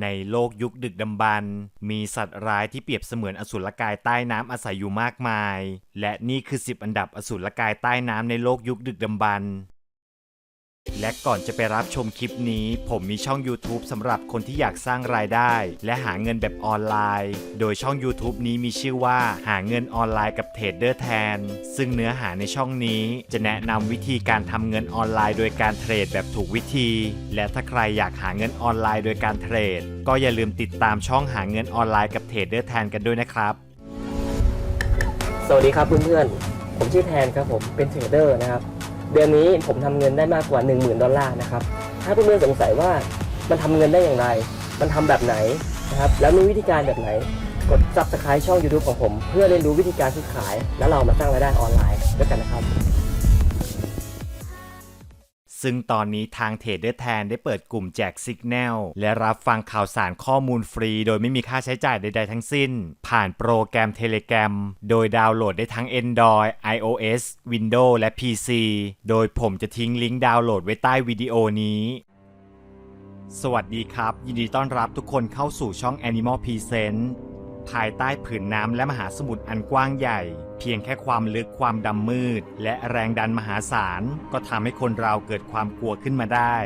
ในโลกยุคดึกดำบรรพ์มีสัตว์ร้ายที่เปรียบเสมือนอสุรกายใต้น้ำอาศัยอยู่มากมาย และนี่คือ 10 อันดับอสุรกายใต้น้ำในโลกยุคดึกดำบรรพ์ และก่อนจะไปรับชมคลิปนี้ ผมมีช่อง YouTube สำหรับคนที่อยากสร้างรายได้ และหาเงินแบบออนไลน์ โดยช่อง YouTube นี้มีชื่อว่าหาเงินออนไลน์กับเทรดเดอร์แทน ซึ่งเนื้อหาในช่องนี้ จะแนะนำวิธีการทำเงินออนไลน์โดยการเทรดแบบถูกวิธี และถ้าใครอยากหาเงินออนไลน์โดยการเทรด ก็อย่าลืมติดตามช่องหาเงินออนไลน์กับเทรดเดอร์แทนกันด้วยนะครับ สวัสดีครับเพื่อนๆผมชื่อแทนครับผมเป็นเทรดเดอร์นะครับ เดือนนี้ผมทำเงินได้มากกว่า 10,000 ดอลลาร์นะครับ ถ้าเพื่อนๆสงสัยว่ามันทำเงินได้อย่างไร มันทำแบบไหนนะครับ แล้วมีวิธีการแบบไหน กด subscribe ช่อง YouTube ของผม เพื่อเรียนรู้วิธีการซื้อขาย แล้วเรามาสร้างรายได้ออนไลน์ด้วยกันนะครับ ซึ่งตอนนี้ทางเทรดเดอร์แทนได้เปิดกลุ่มแจกสิกแนลและรับฟังข่าวสารข้อมูลฟรี โดยไม่มีค่าใช้จ่ายใดๆทั้งสิ้น ผ่านโปรแกรม Telegram โดยดาวน์โหลดได้ทั้ง Android iOS Windows และ PC โดยผมจะทิ้งลิงก์ดาวน์โหลดไว้ใต้วิดีโอนี้ สวัสดีครับ ยินดีต้อนรับทุกคนเข้าสู่ช่อง Animal Present ภายใต้ผืนน้ำและมหาสมุทรอันกว้างใหญ่ เพียงแค่ความลึกความดำมืด และแรงดันมหาศาล ก็ทำให้คนเราเกิดความกลัวขึ้นมาได้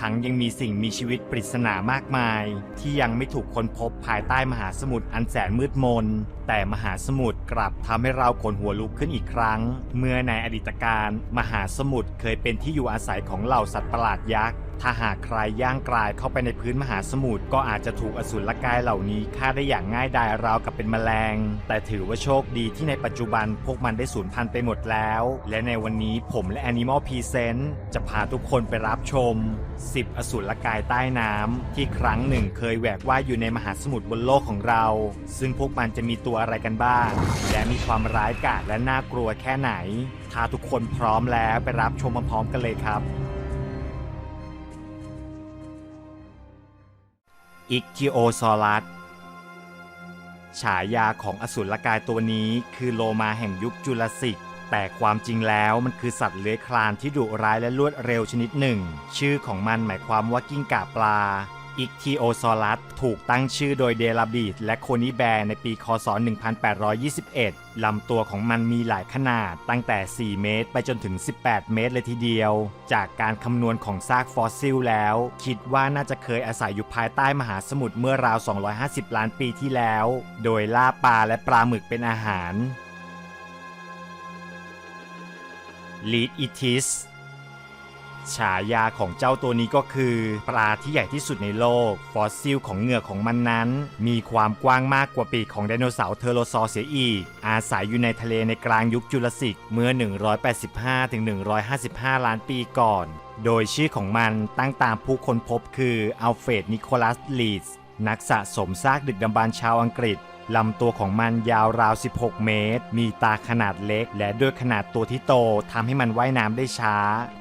ทั้งยังมีสิ่งมีชีวิตปริศนามากมาย ที่ยังไม่ถูกค้นพบภายใต้มหาสมุทรอันแสนมืดมน แต่มหาสมุทรกลับทำให้เราขนหัวลุกขึ้นอีกครั้ง เมื่อในอดีตการ มหาสมุทรเคยเป็นที่อยู่อาศัยของเหล่าสัตว์ประหลาดยักษ์ถ้าหากใครย่างกลายเข้าไปในพื้นมหาสมุทรก็อาจจะถูกอสูรกายเหล่านี้ฆ่าได้อย่างง่ายดายราวกับเป็นแมลง แต่ถือว่าโชคดีที่ในปัจจุบันพวกมันได้สูญพันธุ์ไปหมดแล้ว และในวันนี้ผมและ Animal Present จะพาทุกคนไปรับชม 10 อสูรกายใต้น้ำที่ครั้งหนึ่งเคยแหวกว่ายอยู่ในมหาสมุทรบนโลกของเรา ซึ่งพวกมันจะมีตัวอะไรกันบ้าง และมีความร้ายกาจและน่ากลัวแค่ไหน ถ้าทุกคนพร้อมแล้วไปรับชมพร้อมๆกันเลยครับ อิกทิโอซอรัส ฉายาของอสูรกายตัวนี้คือโลมาแห่งยุคจุลศิก แต่ความจริงแล้วมันคือสัตว์เลื้อยคลานที่ดุร้ายและรวดเร็วชนิดหนึ่ง ชื่อของมันหมายความว่ากิ้งก่าปลา อิกทิโอซอรัสถูกตั้งชื่อโดยเดลาบีดและโคนิแบร์ในปีคศ 1821 ลำตัวของมันมีหลายขนาดตั้งแต่ 4 เมตร ไปจนถึง 18 เมตรเลยทีเดียว จากการคำนวณของซากฟอสซิลแล้ว คิดว่าน่าจะเคยอาศัยอยู่ภายใต้มหาสมุทรเมื่อราว 250 ล้านปีที่แล้ว โดยล่าปลาและปลาหมึกเป็นอาหารลีดอิทิส ฉายาของเจ้าตัวนี้ก็คือ ปลาที่ใหญ่ที่สุดในโลก ฟอสซิลของเหงือกของมันนั้น มีความกว้างมากกว่าปีกของไดโนเสาร์เทอโรซอร์เสียอีก อาศัยอยู่ในทะเลในกลางยุคจุลศิกเมื่อ 185-155 ล้านปีก่อน โดยชื่อของมันตั้งตามผู้ค้นพบคืออัลเฟรดนิโคลัสลีดส์นักสะสมซากดึกดำบรรพ์ชาวอังกฤษ ลำตัวของมันยาวราว 16 เมตร มีตาขนาดเล็ก และด้วยขนาดตัวที่โตทำให้มันว่ายน้ำได้ช้า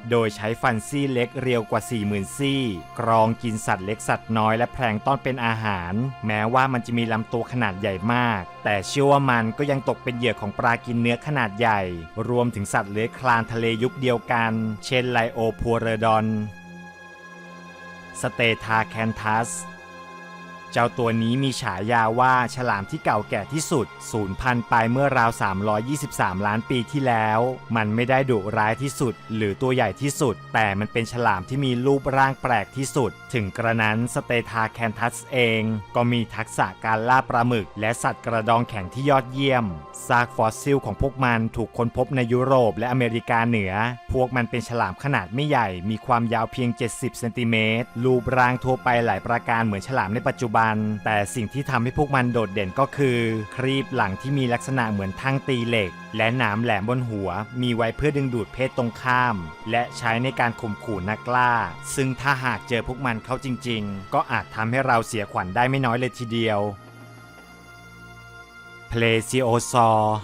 โดยใช้ฟันซี่เล็กเรียวกว่า 40,000 ซี่ กรองกินสัตว์เล็กสัตว์น้อยและแพลงต้อนเป็นอาหาร แม้ว่ามันจะมีลำตัวขนาดใหญ่มาก แต่เชื่อว่ามันก็ยังตกเป็นเหยื่อของปลากินเนื้อขนาดใหญ่ รวมถึงสัตว์เลื้อยคลานทะเลยุคเดียวกัน เช่นไลโอพัวเรดอนสเตทาแคนทัส เจ้าตัวนี้มีฉายาว่าฉลามที่เก่าแก่ที่สุด สูญพันธุ์ไปเมื่อราว 323 ล้านปีที่แล้ว มันไม่ได้ดุร้ายที่สุด หรือตัวใหญ่ที่สุด แต่มันเป็นฉลามที่มีรูปร่างแปลกที่สุด ถึงกระนั้นสเตทาแคนทัสเอง ก็มีทักษะการล่าปลาหมึก และสัตว์กระดองแข็งที่ยอดเยี่ยม ซากฟอสซิลของพวกมันถูกค้นพบในยุโรปและอเมริกาเหนือ พวกมันเป็นฉลามขนาดไม่ใหญ่ มีความยาวเพียง 70 เซนติเมตร รูปร่างทั่วไปหลายประการเหมือนฉลามในปัจจุบันแต่สิ่งที่ทำให้พวกมันโดดเด่นก็คือ ครีบหลังที่มีลักษณะเหมือนทั้งตีเหล็ก และหนามแหลมบนหัว มีไว้เพื่อดึงดูดเพศตรงข้าม และใช้ในการข่มขู่นักล่า ซึ่งถ้าหากเจอพวกมันเข้าจริง ๆ ก็อาจทำให้เราเสียขวัญได้ไม่น้อยเลยทีเดียวเพลซิโอซอร์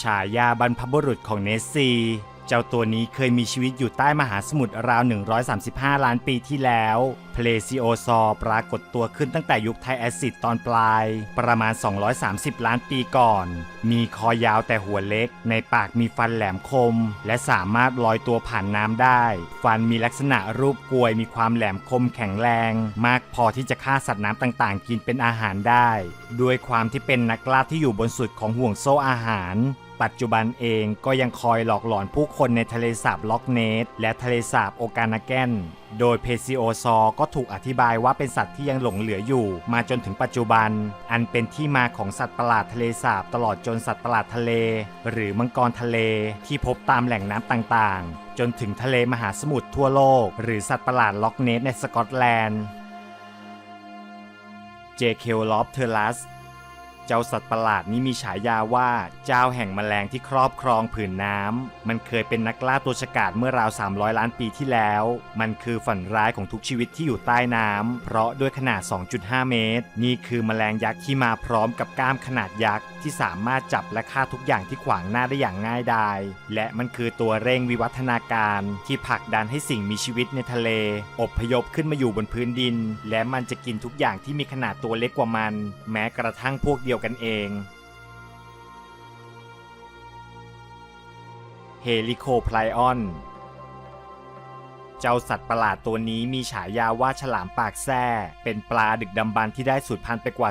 ฉายาบรรพบุรุษของเนสซี เจ้าตัวนี้เคยมีชีวิตอยู่ใต้มหาสมุทรราว 135 ล้านปีที่แล้ว เพลซิโอซอร์ปรากฏตัวขึ้นตั้งแต่ยุคไทแอซิดตอนปลาย ประมาณ 230 ล้านปีก่อน มีคอยาวแต่หัวเล็ก ในปากมีฟันแหลมคม และสามารถลอยตัวผ่านน้ำได้ ฟันมีลักษณะรูปกลวยมีความแหลมคมแข็งแรง มากพอที่จะฆ่าสัตว์น้ำต่างๆ กินเป็นอาหารได้ ด้วยความที่เป็นนักล่าที่อยู่บนสุดของห่วงโซ่อาหาร ปัจจุบันเองก็ยังคอยหลอกหลอนผู้คนในทะเลสาบล็อกเนสและทะเลสาบโอกานาแกน โดยเพซิโอซอร์ก็ถูกอธิบายว่าเป็นสัตว์ที่ยังหลงเหลืออยู่ มาจนถึงปัจจุบัน อันเป็นที่มาของสัตว์ประหลาดทะเลสาบตลอดจนสัตว์ประหลาดทะเล หรือมังกรทะเลที่พบตามแหล่งน้ำต่างๆ จนถึงทะเลมหาสมุทรทั่วโลก หรือสัตว์ประหลาดล็อกเนสในสกอตแลนด์เจเคลลอฟเทอรัส เจ้าสัตว์ประหลาดนี้มีฉายาว่าเจ้าแห่งแมลงที่ครอบครองผืนน้ำ มันเคยเป็นนักล่าตัวฉกาจเมื่อราว 300 ล้านปีที่แล้ว มันคือฝันร้ายของทุกชีวิตที่อยู่ใต้น้ำ เพราะด้วยขนาด 2.5 เมตร นี่คือแมลงยักษ์ที่มาพร้อมกับกล้ามขนาดยักษ์ที่สามารถจับและฆ่าทุกอย่างที่ขวางหน้าได้อย่างง่ายดาย และมันคือตัวเร่งวิวัฒนาการที่ผลักดันให้สิ่งมีชีวิตในทะเล อบพยพขึ้นมาอยู่บนพื้นดิน และมันจะกินทุกอย่างที่มีขนาดตัวเล็กกว่ามัน แม้กระทั่งพวกเดียวยวกันเองเฮลิโคไพลออน เจ้าสัตว์ประหลาดตัวนี้มีฉายาว่าฉลามปากแส้เป็นปลาดึกดำบรรที่ได้สูญพันธุ์ไปกว่า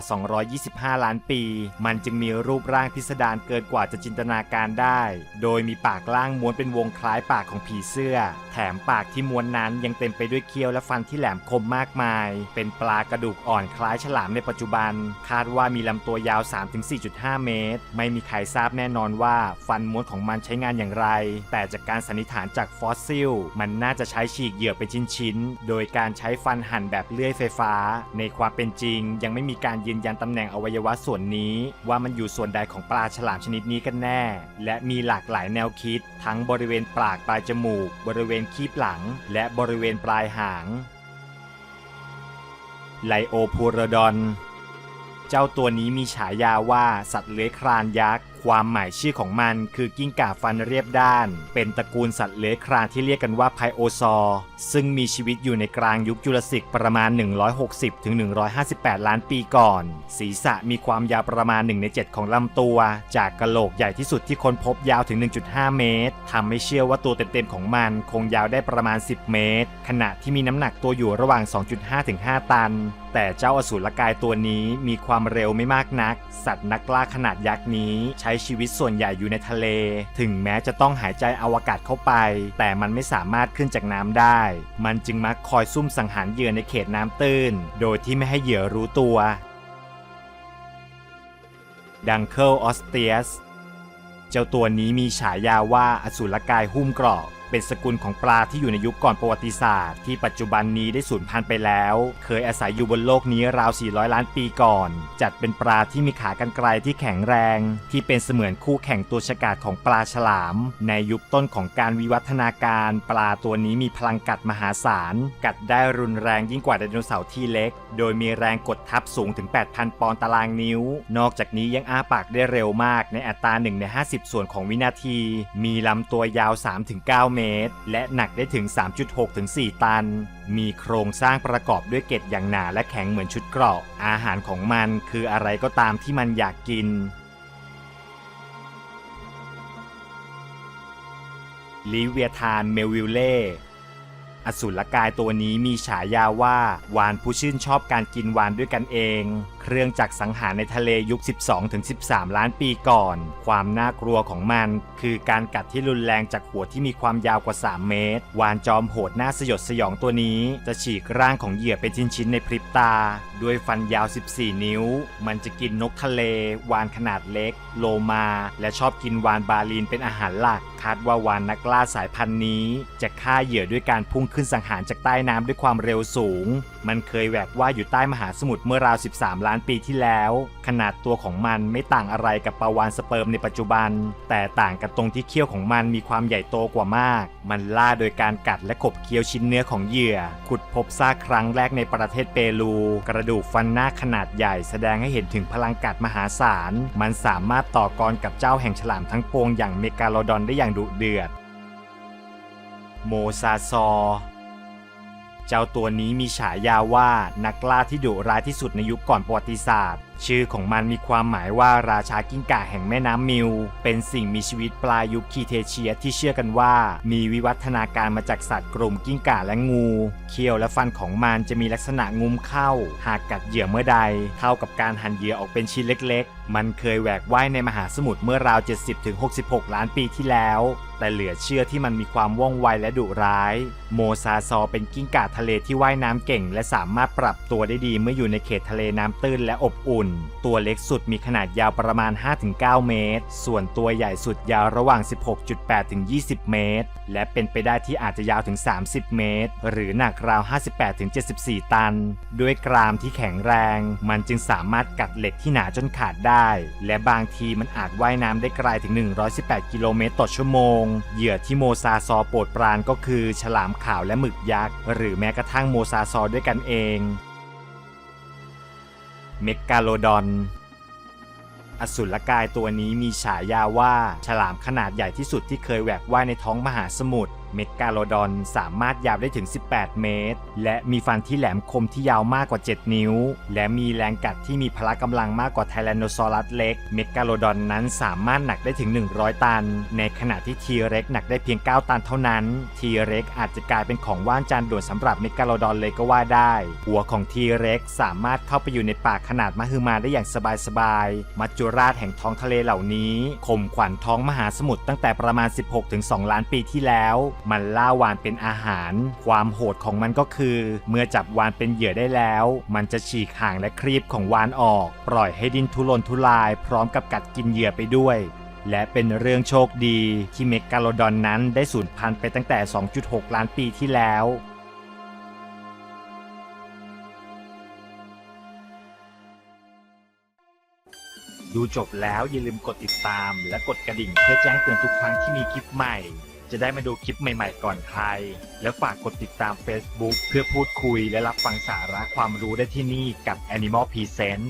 225 ล้านปี มันจึงมีรูปร่างพิสดารเกินกว่าจะจินตนาการได้ โดยมีปากล่างม้วนเป็นวงคล้ายปากของผีเสื้อ แถมปากที่ม้วนนั้นยังเต็มไปด้วยเคี้ยวและฟันที่แหลมคมมากมาย เป็นปลากระดูกอ่อนคล้ายฉลามในปัจจุบัน คาดว่ามีลำตัวยาว 3-4.5 เมตร ไม่มีใครทราบแน่นอนว่าฟันม้วนของมันใช้งานอย่างไร แต่จากการสันนิษฐานจากฟอสซิล มันน่าจะใช้ฉีกเหยื่อเป็นชิ้นๆ โดยการใช้ฟันหั่นแบบเลื่อยไฟฟ้า ในความเป็นจริง ยังไม่มีการยืนยันตำแหน่งอวัยวะส่วนนี้ ว่ามันอยู่ส่วนใดของปลาฉลามชนิดนี้กันแน่ และมีหลากหลายแนวคิด ทั้งบริเวณปากปลายจมูก บริเวณคีบหลัง และบริเวณปลายหางไลโอพูรดอน เจ้าตัวนี้มีฉายาว่าสัตว์เลื้อยคลานยักษ์ ความหมายชื่อของมันคือกิ้งก่าฟันเรียบด้าน เป็นตระกูลสัตว์เลื้อยคลานที่เรียกกันว่าไพโอซอร์ซึ่งมีชีวิตอยู่ในกลางยุคจุลศิกประมาณ 160ถึง158 ล้านปีก่อน ศีรษะมีความยาวประมาณ 1 ใน 7 ของลำตัว จากกะโหลกใหญ่ที่สุดที่ค้นพบยาวถึง 1.5 เมตรทำให้เชื่อว่าตัวเต็มๆของมันคงยาวได้ประมาณ 10 เมตร ขณะที่มีน้ำหนักตัวอยู่ระหว่าง 2.5ถึง5ตัน แต่เจ้าอสูรกายตัวนี้มีความเร็วไม่มากนัก สัตว์นักล่าขนาดยักษ์นี้ ใช้ชีวิตส่วนใหญ่อยู่ในทะเล ถึงแม้จะต้องหายใจอวกาศเข้าไป แต่มันไม่สามารถขึ้นจากน้ำได้ มันจึงมักคอยซุ่มสังหารเหยื่อในเขตน้ำตื้น โดยที่ไม่ให้เหยื่อรู้ตัวดังเคิลออสเตียส เจ้าตัวนี้มีฉายาว่าอสูรกายหุ้มเกราะ เป็นสกุลของปลาที่อยู่ในยุคก่อนประวัติศาสตร์ ที่ปัจจุบันนี้ได้สูญพันธุ์ไปแล้ว เคยอาศัยอยู่บนโลกนี้ราว 400 ล้านปีก่อน จัดเป็นปลาที่มีขากรรไกรที่แข็งแรง ที่เป็นเสมือนคู่แข่งตัวฉกาจของปลาฉลาม ในยุคต้นของการวิวัฒนาการ ปลาตัวนี้มีพลังกัดมหาศาล กัดได้รุนแรงยิ่งกว่าไดโนเสาร์ที่เล็ก โดยมีแรงกดทับสูงถึง 8,000 ปอนด์ตารางนิ้ว นอกจากนี้ยังอ้าปากได้เร็วมากในอัตรา1ใน50 ส่วนของวินาที มีลำตัวยาว 3-9เมตร และหนักได้ถึง 3.6-4ตัน มีโครงสร้างประกอบด้วยเกล็ดอย่างหนาและแข็งเหมือนชุดเกราะ อาหารของมันคืออะไรก็ตามที่มันอยากกินลิเวียธานเมลวิลเล่อสูรกายตัวนี้มีฉายาว่าวานผู้ชื่นชอบการกินวานด้วยกันเอง เครื่องจักรสังหารในทะเลยุค 12-13 ล้านปีก่อน ความน่ากลัวของมัน คือการกัดที่รุนแรงจากหัวที่มีความยาวกว่า 3 เมตร วานจอมโหดน่าสยดสยองตัวนี้ จะฉีกร่างของเหยื่อเป็นชิ้นๆในพริบตา ด้วยฟันยาว 14 นิ้ว มันจะกินนกทะเล วานขนาดเล็ก โลมา และชอบกินวานบาลีนเป็นอาหารหลัก คาดว่าวานนักล่าสายพันธุ์นี้ จะฆ่าเหยื่อด้วยการพุ่งขึ้นสังหารจากใต้น้ำด้วยความเร็วสูง มันเคยแหวกว่ายอยู่ใต้มหาสมุทรเมื่อราว 13 ล้านปีที่แล้ว ขนาดตัวของมันไม่ต่างอะไรกับปลาวานสเปิร์มในปัจจุบัน แต่ต่างกันตรงที่เขี้ยวของมันมีความใหญ่โตกว่ามาก มันล่าโดยการกัดและขบเคี้ยวชิ้นเนื้อของเหยื่อ ขุดพบซากครั้งแรกในประเทศเปรู กระดูกฟันหน้าขนาดใหญ่แสดงให้เห็นถึงพลังกัดมหาศาล มันสามารถต่อกรกับเจ้าแห่งฉลามทั้งปวงอย่างเมกาโลดอนได้อย่างดุเดือด โมซาซอ เจ้าตัวนี้มีฉายาว่านักล่าที่ดุร้ายที่สุดในยุคก่อนประวัติศาสตร์ ชื่อของมันมีความหมายว่าราชากิ้งก่าแห่งแม่น้ำมิว เป็นสิ่งมีชีวิตปลายยุคคีเทเชียที่เชื่อกันว่า มีวิวัฒนาการมาจากสัตว์กลุ่มกิ้งก่าและงู เขี้ยวและฟันของมันจะมีลักษณะงุ้มเข้า หากกัดเหยื่อเมื่อใด เท่ากับการหั่นเหยื่อออกเป็นชิ้นเล็ก ๆ มันเคยแหวกว่ายในมหาสมุทรเมื่อราว 70-66 ล้านปีที่แล้วแต่เหลือเชื่อที่มันมีความว่องไวและดุร้าย โมซาซอเป็นกิ้งก่าทะเลที่ว่ายน้ำเก่ง และสามารถปรับตัวได้ดีเมื่ออยู่ในเขตทะเลน้ำตื้นและอบอุ่นตัวเล็กสุดมีขนาดยาวประมาณ 5-9 เมตร ส่วนตัวใหญ่สุดยาวระหว่าง 16.8-20 เมตร และเป็นไปได้ที่อาจจะยาวถึง 30 เมตร หรือหนักราว 58-74 ตัน ด้วยกรามที่แข็งแรง มันจึงสามารถกัดเหล็กที่หนาจนขาดได้ และบางทีมันอาจว่ายน้ำได้ไกลถึง 118 กิโลเมตรต่อชั่วโมง เหยื่อที่โมซาซอโปรดปรานก็คือ ฉลามขาวและหมึกยักษ์ หรือแม้กระทั่งโมซาซอด้วยกันเอง เมกาโลดอน อสุรกายตัวนี้มีฉายาว่าฉลามขนาดใหญ่ที่สุดที่เคยแหวกว่ายในท้องมหาสมุทร เมกาโลดอนสามารถยาวได้ถึง 18 เมตร และมีฟันที่แหลมคมที่ยาวมากกว่า 7 นิ้ว และมีแรงกัดที่มีพละกำลังมากกว่าไทแรนโนซอรัสเล็ก เมกกาโลดอนนั้นสามารถหนักได้ถึง 100 ตัน ในขณะที่ทีเร็กหนักได้เพียง 9 ตันเท่านั้น ทีเร็กอาจจะกลายเป็นของว่างจานด่วนสำหรับเมกาโลดอนเลยก็ว่าได้ หัวของทีเร็กสามารถเข้าไปอยู่ในปากขนาดมหึมาได้อย่างสบายๆมัจจุราชแห่งท้องทะเลเหล่านี้ข่มขวัญท้องมหาสมุทรตั้งแต่ประมาณ 16-2 ล้านปีที่แล้วมันล่าวานเป็นอาหาร ความโหดของมันก็คือ เมื่อจับวานเป็นเหยื่อได้แล้ว มันจะฉีกหางและครีบของวานออก ปล่อยให้ดินทุรนทุราย พร้อมกับกัดกินเหยื่อไปด้วย และเป็นเรื่องโชคดีที่เมกาโลดอนนั้นได้สูญพันธุ์ไปตั้งแต่ 2.6 ล้านปีที่แล้วดูจบแล้วอย่าลืมกดติดตามและกดกระดิ่งเพื่อแจ้งเตือนทุกครั้งที่มีคลิปใหม่ จะได้มาดูคลิปใหม่ๆก่อนใคร และฝากกดติดตาม Facebook เพื่อพูดคุยและรับฟังสาระความรู้ได้ที่นี่กับ Animal Present